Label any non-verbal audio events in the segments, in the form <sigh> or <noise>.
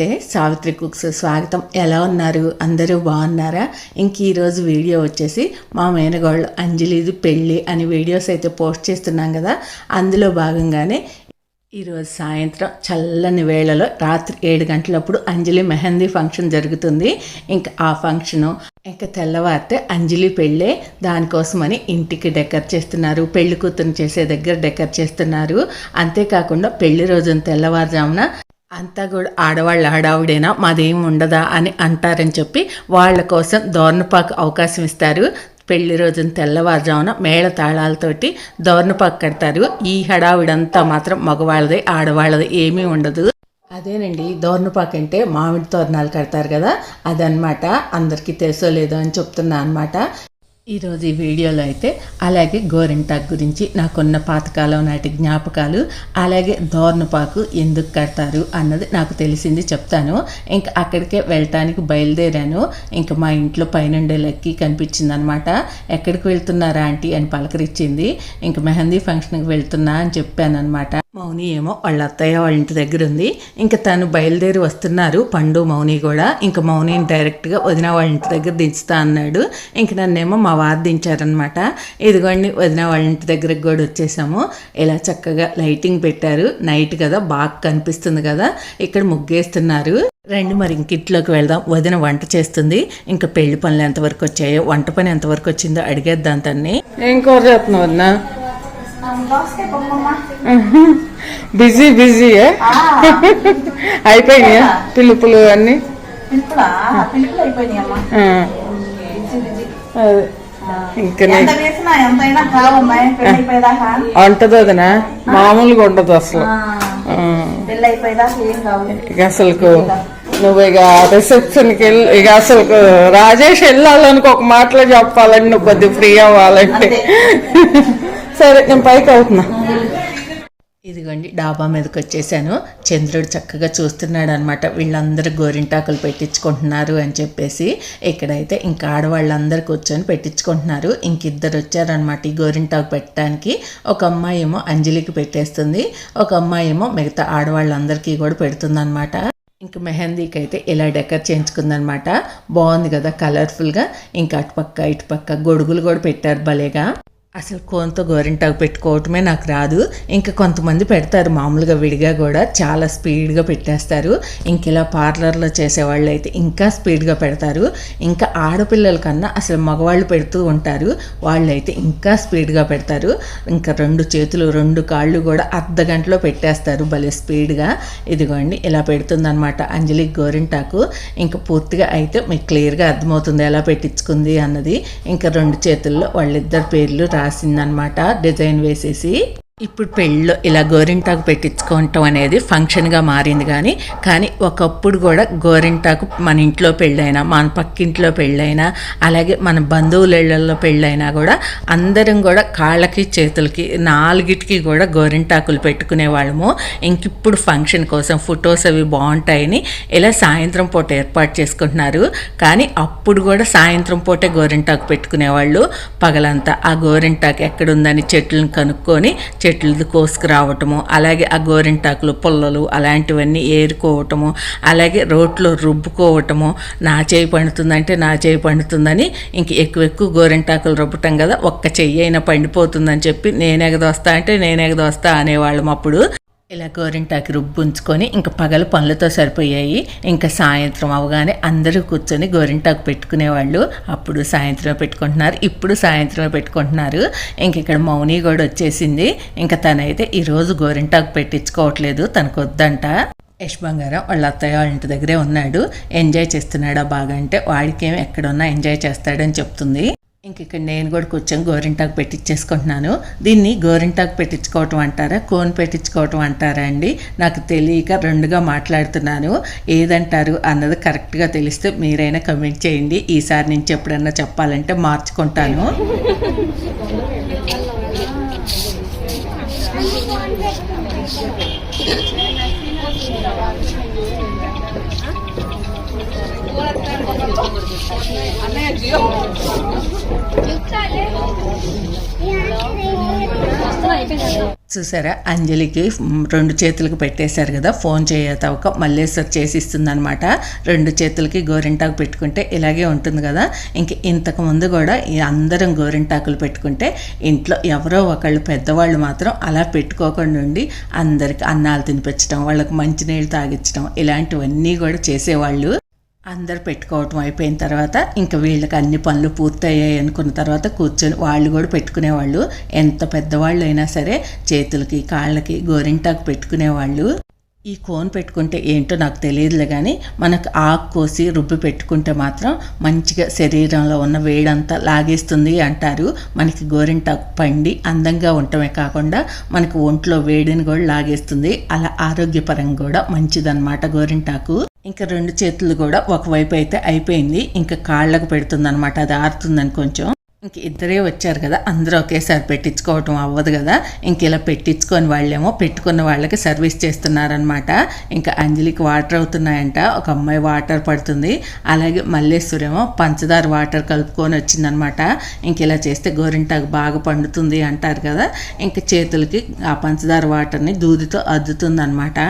నమస్తే సావిత్రి కుక్స్ స్వాగతం. ఎలా ఉన్నారు? అందరూ బాగున్నారా? ఇంక ఈరోజు వీడియో వచ్చేసి మా మేనగాళ్ళు అంజలిది పెళ్ళి అని వీడియోస్ అయితే పోస్ట్ చేస్తున్నాం కదా అందులో భాగంగానే ఈరోజు సాయంత్రం చల్లని వేళలో రాత్రి ఏడు గంటలప్పుడు అంజలి మెహందీ ఫంక్షన్ జరుగుతుంది. ఇంకా ఆ ఫంక్షను ఇంకా తెల్లవారితే అంజలి పెళ్ళే దానికోసమని ఇంటికి డెకర్ చేస్తున్నారు. పెళ్ళి కూతురు చేసే దగ్గర డెకర్ చేస్తున్నారు. అంతేకాకుండా పెళ్ళి రోజున తెల్లవారుజామున అంతా కూడా ఆడవాళ్ళ హడావుడేనా మాదేం ఉండదా అని అంటారని చెప్పి వాళ్ళ కోసం దోర్నపాకు అవకాశం ఇస్తారు. పెళ్ళి రోజున తెల్లవారుజామున మేళ తాళాలతోటి దోర్నపాకు కడతారు. ఈ హడావిడంతా మాత్రం మగవాళ్ళది ఆడవాళ్ళది ఏమీ ఉండదు. అదేనండి దోర్నపాకు అంటే మామిడి తోరణాలు కడతారు కదా అదనమాట. అందరికీ తెలుసో లేదో అని చెప్తున్నా అనమాట ఈరోజు ఈ వీడియోలో అయితే అలాగే గోరింటాకు గురించి నాకున్న పాతకాలం నాటి జ్ఞాపకాలు అలాగే దోర్నపాకు ఎందుకు కడతారు అన్నది నాకు తెలిసింది చెప్తాను. ఇంకా అక్కడికే వెళ్ళటానికి బయలుదేరాను. ఇంకా మా ఇంట్లో పైనుండే లెక్కి కనిపించింది అనమాట ఎక్కడికి వెళ్తున్నారా ఆంటీ? అని పలకరించింది ఇంకా మెహందీ ఫంక్షన్కి వెళ్తున్నా అని చెప్పాను అనమాట మౌని ఏమో వాళ్ళ అత్తయ్య వాళ్ళ ఇంటి దగ్గర ఉంది. ఇంకా తను బయలుదేరి వస్తున్నారు. పండు మౌని కూడా. ఇంకా మౌనిని డైరెక్ట్గా వదిన వాళ్ళ ఇంటి దగ్గర దించుతా అన్నాడు. ఇంక నన్నేమో మా వారు దించారనమాట ఇదిగోండి వదిన వాళ్ళ ఇంటి దగ్గరకు కూడా వచ్చేసాము. ఇలా చక్కగా లైటింగ్ పెట్టారు. నైట్ కదా బాగా కనిపిస్తుంది కదా. ఇక్కడ ముగ్గేస్తున్నారు. రండి మరి ఇంక ఇంట్లోకి వెళ్దాం. వదిన వంట చేస్తుంది. ఇంకా పెళ్ళి పనులు ఎంతవరకు వచ్చాయో వంట పని ఎంతవరకు వచ్చిందో అడిగేద్దాం తన్ని. ఏం కూర చేస్తున్నావు వదినా? బిజీ బిజీ <laughs> <laughs> అయిపోయినాయా? పిలుపులు అన్ని? పిలుపులా పిలుపులు అయిపోయినాయి అమ్మ ఆ, బిజీ బిజీ అదే. ఇంకా నీ ఎంత వేసినా ఎంతైనా కావమ్మా పెళ్ళి అయిపోయేదాకా? వంటది వదినా మామూలుగా ఉండదు అసలు. ఇక అసలుకు నువ్వు ఇక రిసెప్షన్కి వెళ్ళి ఇక అసలు రాజేష్ వెళ్ళాలనుకో ఒక మాటలో చెప్పాలని నువ్వు కొద్దిగా ఫ్రీ అవ్వాలంటే. సరే నేను పైకి అవుతున్నా. ఇదిగోండి డాబా మీదకి వచ్చేసాను. చంద్రుడు చక్కగా చూస్తున్నాడు అనమాట వీళ్ళందరూ గోరింటాకులు పెట్టించుకుంటున్నారు అని చెప్పేసి ఇక్కడైతే ఇంకా ఆడవాళ్ళందరూ కూర్చొని పెట్టించుకుంటున్నారు. ఇంకిద్దరు వచ్చారనమాట ఈ గోరింటాకు పెట్టడానికి. ఒక అమ్మాయి ఏమో అంజలికి పెట్టేస్తుంది. ఒక అమ్మాయి ఏమో మిగతా ఆడవాళ్ళందరికీ కూడా పెడుతుందన్నమాట. ఇంక మెహందీకి అయితే ఇలా డెకర్ చేయించుకుందనమాట బాగుంది కదా కలర్ఫుల్గా ఇంకా అటుపక్క ఇటుపక్క గొడుగులు కూడా పెట్టారు భలేగా. అసలు కోన్తో గోరింటాకు పెట్టుకోవటమే నాకు రాదు. ఇంకా కొంతమంది పెడతారు మామూలుగా విడిగా కూడా చాలా స్పీడ్గా పెట్టేస్తారు. ఇంక ఇలా పార్లర్లో చేసేవాళ్ళు అయితే ఇంకా స్పీడ్గా పెడతారు. ఇంకా ఆడపిల్లల కన్నా అసలు మగవాళ్ళు పెడుతూ ఉంటారు. వాళ్ళు అయితే ఇంకా స్పీడ్గా పెడతారు. ఇంకా రెండు చేతులు రెండు కాళ్ళు కూడా అర్ధ గంటలో పెట్టేస్తారు భలే స్పీడ్గా. ఇదిగోండి ఇలా పెడుతుందనమాట అంజలి గోరింటాకు. ఇంకా పూర్తిగా అయితే మీకు క్లియర్గా అర్థమవుతుంది ఎలా పెట్టించుకుంది అన్నది. ఇంకా రెండు చేతుల్లో వాళ్ళిద్దరు పేర్లు రాసిందనమాట డిజైన్ వేసేసి. ఇప్పుడు పెళ్ళిలో ఇలా గోరింటాకు పెట్టించుకోవటం అనేది ఫంక్షన్గా మారింది కానీ కానీ ఒకప్పుడు కూడా గోరింటాకు మన ఇంట్లో పెళ్ళైనా మన పక్కింట్లో పెళ్ళైనా అలాగే మన బంధువుల ఇళ్ళలో పెళ్ళైనా కూడా అందరం కూడా కాళ్ళకి చేతులకి నాలుగిటికి కూడా గోరింటాకులు పెట్టుకునే వాళ్ళము. ఇంకిప్పుడు ఫంక్షన్ కోసం ఫొటోస్ అవి బాగుంటాయని ఇలా సాయంత్రం పూట ఏర్పాటు చేసుకుంటున్నారు. కానీ అప్పుడు కూడా సాయంత్రం పూటే గోరింటాకు పెట్టుకునేవాళ్ళు. పగలంతా ఆ గోరింటాకు ఎక్కడుందని చెట్లను కనుక్కొని చెట్లు కోసుకురావటము అలాగే ఆ గోరింటాకులు పుల్లలు అలాంటివన్నీ ఏరుకోవటము అలాగే రోట్లో రుబ్బుకోవటము నా చేయి పండుతుందంటే నా చేయి పండుతుందని ఇంక ఎక్కువ ఎక్కువ గోరింటాకులు రుబ్బటం కదా ఒక్క చెయ్యి అయినా పండిపోతుందని చెప్పి నేను ఎగదొస్తా అంటే నేను ఎగదోస్తా అనేవాళ్ళం అప్పుడు. ఇలా గోరింటాకి రుబ్బుంచుకొని ఇంకా పగలు పనులతో సరిపోయాయి. ఇంకా సాయంత్రం అవగానే అందరూ కూర్చొని గోరింటాకు పెట్టుకునేవాళ్ళు. అప్పుడు సాయంత్రం పెట్టుకుంటున్నారు. ఇప్పుడు సాయంత్రం పెట్టుకుంటున్నారు. ఇంక ఇక్కడ మౌని కూడా వచ్చేసింది. ఇంకా తనైతే ఈరోజు గోరింటాకు పెట్టించుకోవట్లేదు. తనకు వద్దంట. యశ్ బంగారం వాళ్ళ అత్తయ్య వాళ్ళ ఇంటి దగ్గరే ఉన్నాడు. ఎంజాయ్ చేస్తున్నాడా బాగా అంటే వాడికేం ఎక్కడున్నా ఎంజాయ్ చేస్తాడని చెప్తుంది. ఇంక ఇక్కడ నేను కూడా కూర్చొని గోరింటాకు పెట్టించేసుకుంటున్నాను దీన్ని గోరింటాకు పెట్టించుకోవటం అంటారా? కోన్ పెట్టించుకోవటం అంటారా అండి? నాకు తెలియక రెండుగా మాట్లాడుతున్నాను. ఏదంటారు అన్నది కరెక్ట్గా తెలిస్తే మీరైనా కమెంట్ చేయండి. ఈసారి నుంచి ఎప్పుడన్నా చెప్పాలంటే మార్చుకుంటాను. చూసారా? అంజలికి రెండు చేతులకు పెట్టేశారు కదా. ఫోన్ చేయతవక మల్లేశ్వర్ చేసి ఇస్తుందనమాట రెండు చేతులకి గోరింటాకు పెట్టుకుంటే ఇలాగే ఉంటుంది కదా. ఇంక ఇంతకు ముందు కూడా అందరం గోరింటాకులు పెట్టుకుంటే ఇంట్లో ఎవరో ఒకళ్ళు పెద్దవాళ్ళు మాత్రం అలా పెట్టుకోకుండా ఉండి అందరికి అన్నాలు తినిపించడం వాళ్ళకి మంచినీళ్ళు తాగించడం ఇలాంటివన్నీ కూడా చేసేవాళ్ళు. అందరు పెట్టుకోవటం అయిపోయిన తర్వాత ఇంకా వీళ్ళకి అన్ని పనులు పూర్తయ్యాయి అనుకున్న తర్వాత కూర్చొని వాళ్ళు కూడా పెట్టుకునేవాళ్ళు. ఎంత పెద్దవాళ్ళు అయినా సరే చేతులకి కాళ్ళకి గోరింటాకు పెట్టుకునేవాళ్ళు. ఈ కోన్ పెట్టుకుంటే ఏంటో నాకు తెలియదులే కానీ మనకు ఆకు కోసి రుబ్బి పెట్టుకుంటే మాత్రం మంచిగా శరీరంలో ఉన్న వేడంతా లాగేస్తుంది అంటారు. మనకి గోరింటాకు పండి అందంగా ఉండటమే కాకుండా మనకు ఒంట్లో వేడిని కూడా లాగేస్తుంది. అలా ఆరోగ్యపరంగా కూడా మంచిదన్నమాట గోరింటాకు. ఇంకా రెండు చేతులు కూడా ఒకవైపు అయితే అయిపోయింది. ఇంకా కాళ్ళకు పెడుతుందనమాట అది ఆరుతుందని కొంచెం. ఇంక ఇద్దరే వచ్చారు కదా. అందరూ ఒకేసారి పెట్టించుకోవటం అవ్వదు కదా. ఇంక ఇలా పెట్టించుకొని వాళ్ళేమో పెట్టుకున్న వాళ్ళకి సర్వీస్ చేస్తున్నారనమాట ఇంకా అంజలికి వాటర్ అవుతున్నాయంట. ఒక అమ్మాయి వాటర్ పడుతుంది. అలాగే మల్లేశ్వరేమో పంచదార వాటర్ కలుపుకొని వచ్చిందనమాట ఇంక ఇలా చేస్తే గోరింటాకు బాగా పండుతుంది అంటారు కదా. ఇంక చేతులకి ఆ పంచదార వాటర్ని దూదితో అద్దుతుంది అనమాట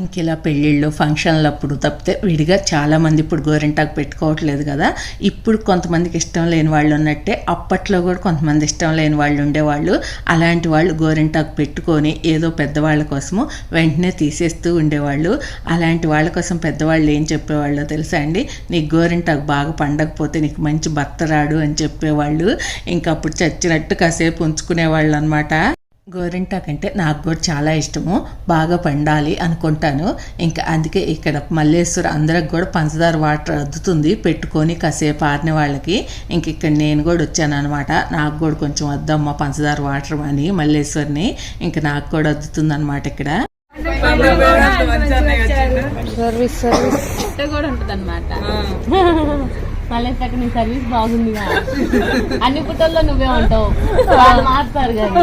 ఇంక ఇలా పెళ్ళిళ్ళు ఫంక్షన్లు అప్పుడు తప్పితే విడిగా చాలామంది ఇప్పుడు గోరింటాకు పెట్టుకోవట్లేదు కదా. ఇప్పుడు కొంతమందికి ఇష్టం లేని వాళ్ళు ఉన్నట్టే అప్పట్లో కూడా కొంతమంది ఇష్టం లేని వాళ్ళు ఉండేవాళ్ళు. అలాంటి వాళ్ళు గోరింటాకు పెట్టుకొని ఏదో పెద్దవాళ్ళ కోసము వెంటనే తీసేస్తూ ఉండేవాళ్ళు. అలాంటి వాళ్ళ కోసం పెద్దవాళ్ళు ఏం చెప్పేవాళ్ళో తెలుసా అండి? నీకు గోరింటాకు బాగా పండకపోతే నీకు మంచి భర్త రాడు అని చెప్పేవాళ్ళు. ఇంకప్పుడు చచ్చినట్టు కాసేపు ఉంచుకునేవాళ్ళు అనమాట గోరింటాకు అంటే నాకు కూడా చాలా ఇష్టము. బాగా పండాలి అనుకుంటాను. ఇంకా అందుకే ఇక్కడ మల్లేశ్వర అందరికి కూడా పంచదార వాటర్ అద్దుతుంది. పెట్టుకొని కాసేపు ఆరిన వాళ్ళకి. ఇంక ఇక్కడ నేను కూడా వచ్చాను అనమాట నాకు కూడా కొంచెం వద్దమ్మ పంచదార వాటర్ అని మల్లేశ్వరిని. ఇంకా నాకు కూడా అద్దుతుంది అనమాట ఇక్కడ. సర్వీస్ సర్వీస్ కూడా ఉంటది అనమాట మళ్ళీ పక్క నీ సర్వీస్ బాగుంది అన్ని పుట్టల్లో నువ్వే ఉంటావు. వాళ్ళు మారుతారు కదా.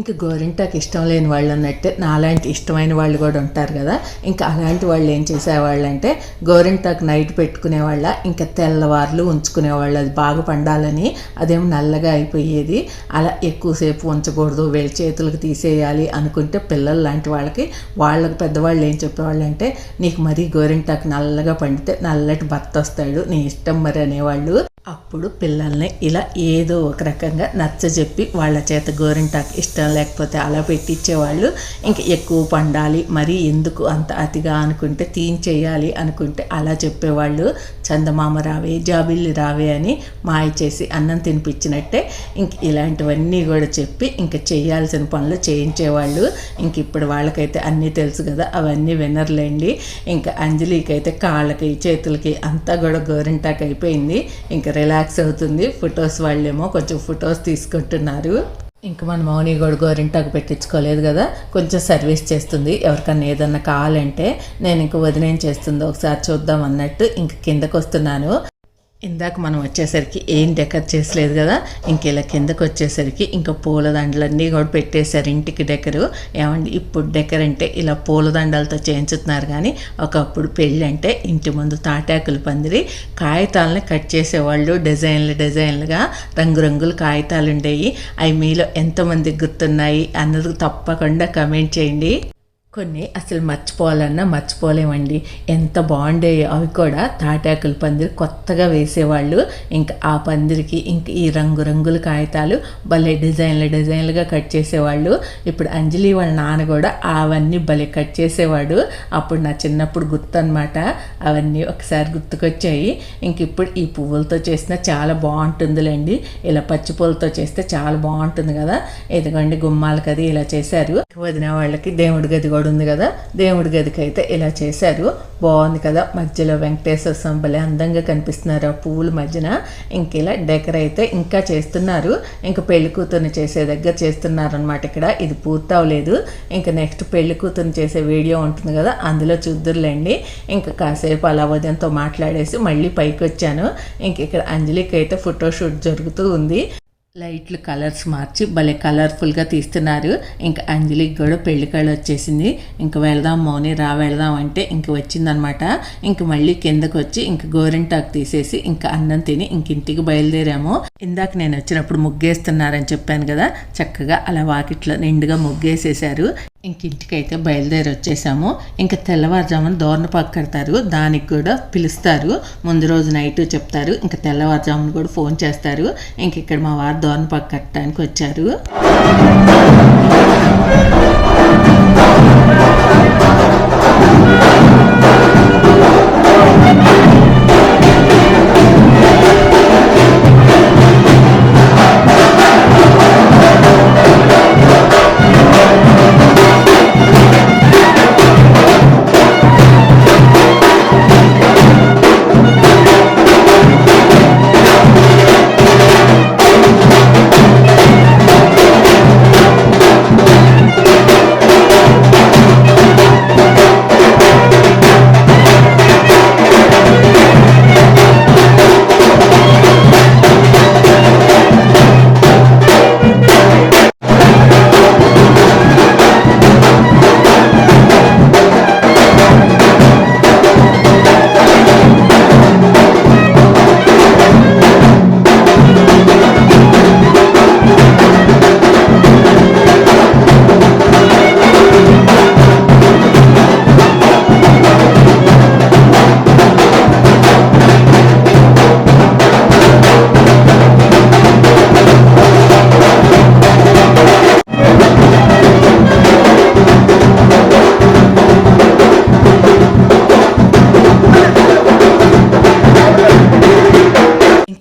ఇంకా గోరింటాకు ఇష్టం లేని వాళ్ళు ఉన్నట్టే నాలాంటి ఇష్టమైన వాళ్ళు కూడా ఉంటారు కదా. ఇంకా అలాంటి వాళ్ళు ఏం చేసేవాళ్ళు అంటే గోరింటాకు నైట్ పెట్టుకునేవాళ్ళ ఇంకా తెల్లవార్లు ఉంచుకునేవాళ్ళు అది బాగా పండాలని అదేం నల్లగా అయిపోయేది. అలా ఎక్కువసేపు ఉంచకూడదు వీళ్ళ చేతులకు తీసేయాలి అనుకుంటే పిల్లలు లాంటి వాళ్ళకి వాళ్ళకి పెద్దవాళ్ళు ఏం చెప్పేవాళ్ళు అంటే నీకు మరీ గోరింటాకు నల్లగా పండితే నల్లటి భర్త వస్తాడు నీ ఇష్టం మరి అనేవాళ్ళు. అప్పుడు పిల్లల్ని ఇలా ఏదో ఒక రకంగా నచ్చజెప్పి వాళ్ళ చేత గోరింటాకు ఇష్టం లేకపోతే అలా పెట్టించేవాళ్ళు ఇంక ఎక్కువ పండాలి మరి ఎందుకు అంత అతిగా అనుకుంటే తీయించేయాలి అనుకుంటే అలా చెప్పేవాళ్ళు. చందమామ రావే జాబిల్లి రావే అని మాయ చేసి అన్నం తినిపించినట్టే ఇంక ఇలాంటివన్నీ కూడా చెప్పి ఇంక చేయాల్సిన పనులు చేయించేవాళ్ళు. ఇంక ఇప్పుడు వాళ్ళకైతే అన్నీ తెలుసు కదా అవన్నీ వినర్లేండి. ఇంకా అంజలికి అయితే కాళ్ళకి చేతులకి అంతా కూడా గోరింటాక్ అయిపోయింది. ఇంకా రిలాక్స్ అవుతుంది. ఫొటోస్ వాళ్ళేమో కొంచెం ఫొటోస్ తీసుకుంటున్నారు. ఇంకా మన మౌని కూడా గోరింటాకు పెట్టించుకోలేదు కదా కొంచెం సర్వీస్ చేస్తుంది. ఎవరికన్నా ఏదన్నా కావాలంటే నేను ఇంక వదిలేం చేస్తుందో ఒకసారి చూద్దాం అన్నట్టు ఇంక కిందకు వస్తున్నాను ఇందాక మనం వచ్చేసరికి ఏం డెకర్ చేసలేదు కదా ఇంక ఇలా కిందకు వచ్చేసరికి ఇంకా పూలదండలన్నీ కూడా పెట్టేశారు ఇంటికి డెకరు. ఏమండి ఇప్పుడు డెకర్ అంటే ఇలా పూలదండలతో చేయించుతున్నారు కానీ ఒకప్పుడు పెళ్ళి అంటే ఇంటి ముందు తాటాకులు పందిరి కాగితాలని కట్ చేసేవాళ్ళు డిజైన్లు డిజైన్లుగా రంగురంగుల కాగితాలు ఉండేవి అవి మీలో ఎంతమంది గుర్తున్నాయి అన్నది తప్పకుండా కమెంట్ చేయండి. కొన్ని అసలు మర్చిపోవాలన్నా మర్చిపోలేమండి. ఎంత బాగుండేవి అవి కూడా తాటాకుల పందిరి కొత్తగా వేసేవాళ్ళు. ఇంకా ఆ పందిరికి ఇంక ఈ రంగు రంగుల కాగితాలు భలే డిజైన్లు డిజైన్లుగా కట్ చేసేవాళ్ళు. ఇప్పుడు అంజలి వాళ్ళ నాన్న కూడా అవన్నీ భలే కట్ చేసేవాడు. అప్పుడు నా చిన్నప్పుడు గుర్తు అనమాట అవన్నీ ఒకసారి గుర్తుకొచ్చాయి. ఇంక ఇప్పుడు ఈ పువ్వులతో చేసిన చాలా బాగుంటుందిలేండి. ఇలా పచ్చి పూలతో చేస్తే చాలా బాగుంటుంది కదా. ఇదిగోండి గుమ్మాలకి అది ఇలా చేశారు. వదిన వాళ్ళకి దేవుడి గది కూడా ఉంది కదా? దేవుడి గదికి అయితే ఇలా చేశారు. బాగుంది కదా? మధ్యలో వెంకటేశ్వర స్వామి భలే అందంగా కనిపిస్తున్నారు ఆ పువ్వుల మధ్యన. ఇంక ఇలా డెకర్ అయితే ఇంకా చేస్తున్నారు. ఇంకా పెళ్ళి కూతుర్ని చేసే దగ్గర చేస్తున్నారు అనమాట ఇక్కడ. ఇది పూర్తి అవ్వలేదు ఇంకా నెక్స్ట్ పెళ్ళి కూతుర్ని చేసే వీడియో ఉంటుంది కదా? అందులో చూద్దురులేండి. ఇంకా కాసేపు అలా ఉదయంతో మాట్లాడేసి మళ్ళీ పైకి వచ్చాను ఇంక ఇక్కడ అంజలికి అయితే ఫోటోషూట్ జరుగుతూ ఉంది. లైట్లు కలర్స్ మార్చి భలే కలర్ఫుల్గా తీస్తున్నారు. ఇంకా అంజలికి కూడా పెళ్ళి కళ్ళు వచ్చేసింది. ఇంక వెళదాం మౌని రా వెళదాం అంటే ఇంక వచ్చిందనమాట. ఇంక మళ్ళీ కిందకు వచ్చి ఇంక గోరింటాకు తీసేసి ఇంకా అన్నం తిని ఇంక ఇంటికి బయలుదేరాము. ఇందాక నేను వచ్చినప్పుడు ముగ్గేస్తున్నారని చెప్పాను కదా చక్కగా అలా వాకిట్లో నిండుగా ముగ్గేసేసారు ఇంకింటికైతే బయలుదేరి వచ్చేసాము. ఇంకా తెల్లవారుజామున దోరణ కడతారు. దానికి కూడా పిలుస్తారు. ముందు రోజు నైట్ చెప్తారు. ఇంకా తెల్లవారుజామున కూడా ఫోన్ చేస్తారు. ఇంక ఇక్కడ మా వారు దోర్నపాకు కట్టడానికి వచ్చారు.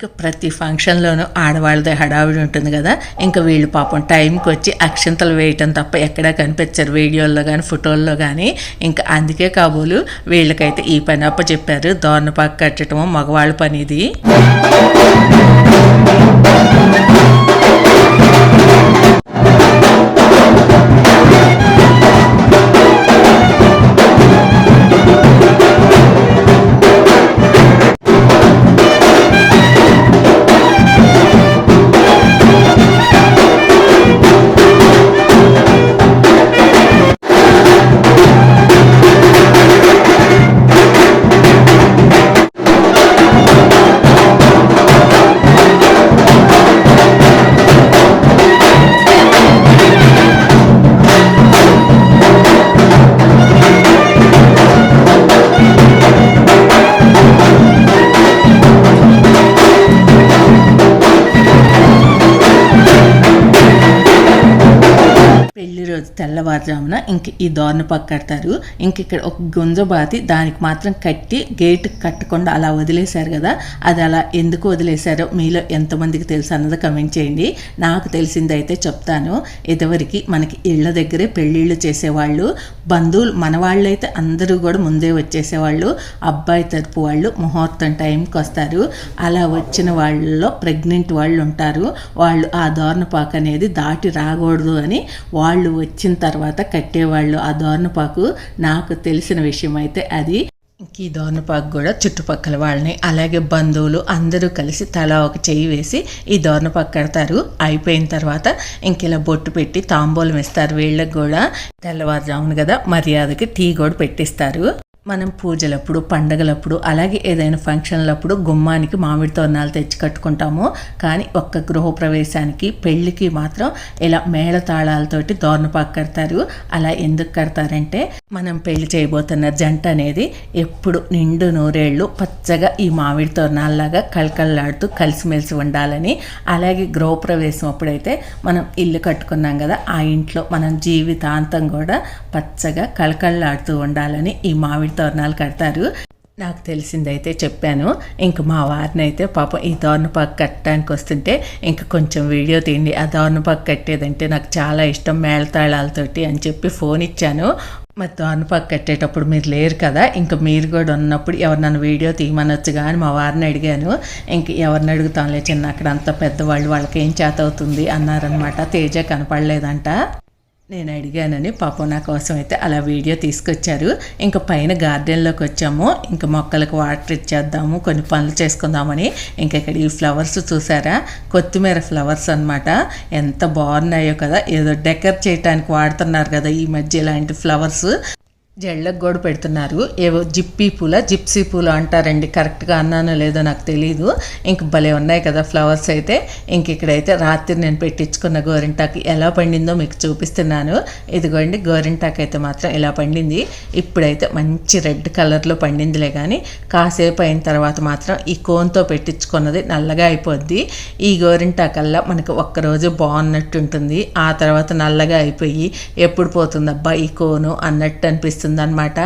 ఇంకా ప్రతి ఫంక్షన్లోనూ ఆడవాళ్ళదే హడావిడి ఉంటుంది కదా. ఇంకా వీళ్ళు పాపం టైంకి వచ్చి అక్షంతలు వేయటం తప్ప ఎక్కడా కనిపించారు వీడియోల్లో కానీ ఫోటోల్లో కానీ ఇంకా అందుకే కాబోలు వీళ్ళకైతే ఈ పని అప్ప చెప్పారు దోర్నపాకు కట్టడము మగవాళ్ళ పని ఇది. పెళ్ళి రోజు తెల్లవారుజామున ఇంక ఈ దోర్నపాకు కడతారు ఇంక ఇక్కడ ఒక గుంజ బాతి దానికి మాత్రం కట్టి గేట్ కట్టకుండా అలా వదిలేశారు కదా. అది అలా ఎందుకు వదిలేశారో మీలో ఎంతమందికి తెలుసు అన్నది కమెంట్ చేయండి. నాకు తెలిసింది అయితే చెప్తాను. ఇదివరకు మనకి ఇళ్ళ దగ్గరే పెళ్ళిళ్ళు చేసేవాళ్ళు బంధువులు మన వాళ్ళైతే అందరూ కూడా ముందే వచ్చేసేవాళ్ళు అబ్బాయి తరపు వాళ్ళు ముహూర్తం టైంకి వస్తారు. అలా వచ్చిన వాళ్ళలో ప్రెగ్నెంట్ వాళ్ళు ఉంటారు. వాళ్ళు ఆ దోర్నపాకు అనేది దాటి రాకూడదు అని వాళ్ళు వచ్చిన తర్వాత కట్టేవాళ్ళు ఆ దోర్నపాకు నాకు తెలిసిన విషయం అయితే అది. ఇంక ఈ దోర్నపాకు కూడా చుట్టుపక్కల వాళ్ళని అలాగే బంధువులు అందరూ కలిసి తలా ఒక చెయ్యి వేసి ఈ దోర్నపాకు కడతారు. అయిపోయిన తర్వాత ఇంక ఇలా బొట్టు పెట్టి తాంబూలం ఇస్తారు వీళ్ళకి కూడా తెల్లవారుజామున కదా మర్యాదకి టీ కూడా పెట్టిస్తారు. మనం పూజలప్పుడు పండగలప్పుడు అలాగే ఏదైనా ఫంక్షన్లప్పుడు గుమ్మానికి మామిడి తోరణాలు తెచ్చి కట్టుకుంటాము. కానీ ఒక్క గృహప్రవేశానికి పెళ్ళికి మాత్రం ఇలా మేళతాళాలతోటి దోర్నపాకు కడతారు. అలా ఎందుకు కడతారంటే మనం పెళ్ళి చేయబోతున్న జంట అనేది ఎప్పుడు నిండు నూరేళ్ళు పచ్చగా ఈ మామిడి తోరణాలలాగా కళకళలాడుతూ కలిసిమెలిసి ఉండాలని. అలాగే గృహప్రవేశం అప్పుడైతే మనం ఇల్లు కట్టుకున్నాం కదా ఆ ఇంట్లో మనం జీవితాంతం కూడా పచ్చగా కళకళలాడుతూ ఉండాలని ఈ మామిడి తోరణాలు కడతారు. నాకు తెలిసిందైతే చెప్పాను. ఇంక మా వారిని అయితే పాపం ఈ దోర్నపాకు కట్టడానికి వస్తుంటే ఇంక కొంచెం వీడియో తీయండి. ఆ దోర్నపాకు కట్టేదంటే నాకు చాలా ఇష్టం మేళతాళాలతోటి అని చెప్పి ఫోన్ ఇచ్చాను. మరి దోర్నపాకు కట్టేటప్పుడు మీరు లేరు కదా ఇంకా మీరు కూడా ఉన్నప్పుడు ఎవరు నన్ను వీడియో తీయమనొచ్చు కానీ మా వారిని అడిగాను. ఇంక ఎవరిని అడుగుతాంలే చిన్న అక్కడ అంత పెద్దవాళ్ళు వాళ్ళకి ఏం చేత అవుతుంది అన్నారనమాట తేజ కనపడలేదంట. నేను అడిగానని పాపం నా కోసం అయితే అలా వీడియో తీసుకొచ్చారు. ఇంకా పైన గార్డెన్లోకి వచ్చాము. ఇంకా మొక్కలకు వాటర్ ఇచ్చేద్దాము. కొన్ని పనులు చేసుకుందామని ఇంకా ఇక్కడ ఈ ఫ్లవర్స్ చూసారా? కొత్తిమీర ఫ్లవర్స్ అన్నమాట. ఎంత బాగున్నాయో కదా. ఏదో డెకర్ చేయడానికి వాడుతున్నారు కదా ఈ మధ్య ఇలాంటి ఫ్లవర్స్. జళ్ళకు కూడా పెడుతున్నారు. ఏవో జిప్పీ పూల జిప్సీ పూలు అంటారండి. కరెక్ట్గా అన్నానో లేదో నాకు తెలియదు ఇంక భలే ఉన్నాయి కదా ఫ్లవర్స్ అయితే. ఇంక ఇక్కడైతే రాత్రి నేను పెట్టించుకున్న గోరింటాకు ఎలా పండిందో మీకు చూపిస్తున్నాను. ఇదిగోండి గోరింటాకు అయితే మాత్రం ఇలా పండింది. ఇప్పుడైతే మంచి రెడ్ కలర్లో పండిందిలే కానీ కాసేపు అయిన తర్వాత మాత్రం ఈ కోన్తో పెట్టించుకున్నది నల్లగా అయిపోద్ది. ఈ గోరింటాకల్లా మనకు ఒక్కరోజు బాగున్నట్టు ఉంటుంది ఆ తర్వాత నల్లగా అయిపోయి ఎప్పుడు పోతుందబ్బా ఈ కోను అన్నట్టు అనిపిస్తుంది. అనమాట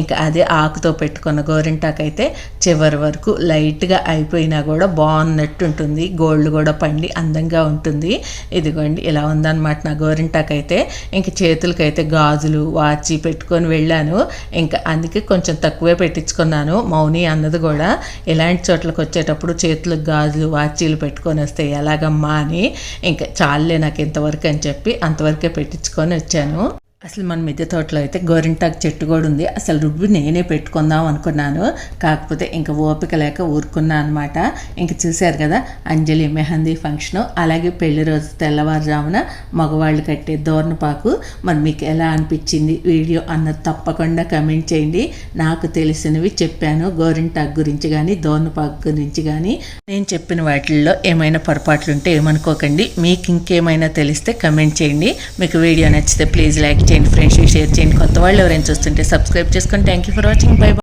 ఇంకా అదే ఆకుతో పెట్టుకున్న గోరింటాకు అయితే చివరి వరకు లైట్గా అయిపోయినా కూడా బాగున్నట్టు ఉంటుంది. గోల్డ్ కూడా పండి అందంగా ఉంటుంది. ఇదిగోండి ఇలా ఉందన్నమాట నా గోరింటాకు అయితే ఇంక చేతులకైతే గాజులు వాచి పెట్టుకొని వెళ్ళాను. ఇంకా అందుకే కొంచెం తక్కువే పెట్టించుకున్నాను. మౌని అన్నది కూడా ఇలాంటి చోట్లకు వచ్చేటప్పుడు చేతులకు గాజులు వాచీలు పెట్టుకొని వస్తే ఎలాగమ్మా అని. ఇంకా చాలులే నాకు ఇంతవరకు అని చెప్పి అంతవరకే పెట్టించుకొని వచ్చాను. అసలు మన మిద్దె తోటలో అయితే గోరింటాకు చెట్టు కూడా ఉంది. అసలు రుబ్బు నేనే పెట్టుకుందాం అనుకున్నాను. కాకపోతే ఇంకా ఓపిక లేక ఊరుకున్నా అనమాట ఇంక చూశారు కదా అంజలి మెహందీ ఫంక్షను అలాగే పెళ్ళి రోజు తెల్లవారుజామున మగవాళ్ళు కట్టే దోర్నపాకు. మరి మీకు ఎలా అనిపించింది వీడియో అన్నది తప్పకుండా కమెంట్ చేయండి. నాకు తెలిసినవి చెప్పాను. గోరింటాకు గురించి కానీ దోర్నపాకు గురించి కానీ నేను చెప్పిన వాటిల్లో ఏమైనా పొరపాట్లు ఉంటే ఏమనుకోకండి. మీకు ఇంకేమైనా తెలిస్తే కమెంట్ చేయండి. మీకు వీడియో నచ్చితే ప్లీజ్ లైక్ చేయండి ఫ్రెండ్స్ షేర్ చేయండి. కొత్త వాళ్ళు ఎవరైనా చూస్తుంటే సబ్స్క్రైబ్ చేసుకోండి thank you for watching bye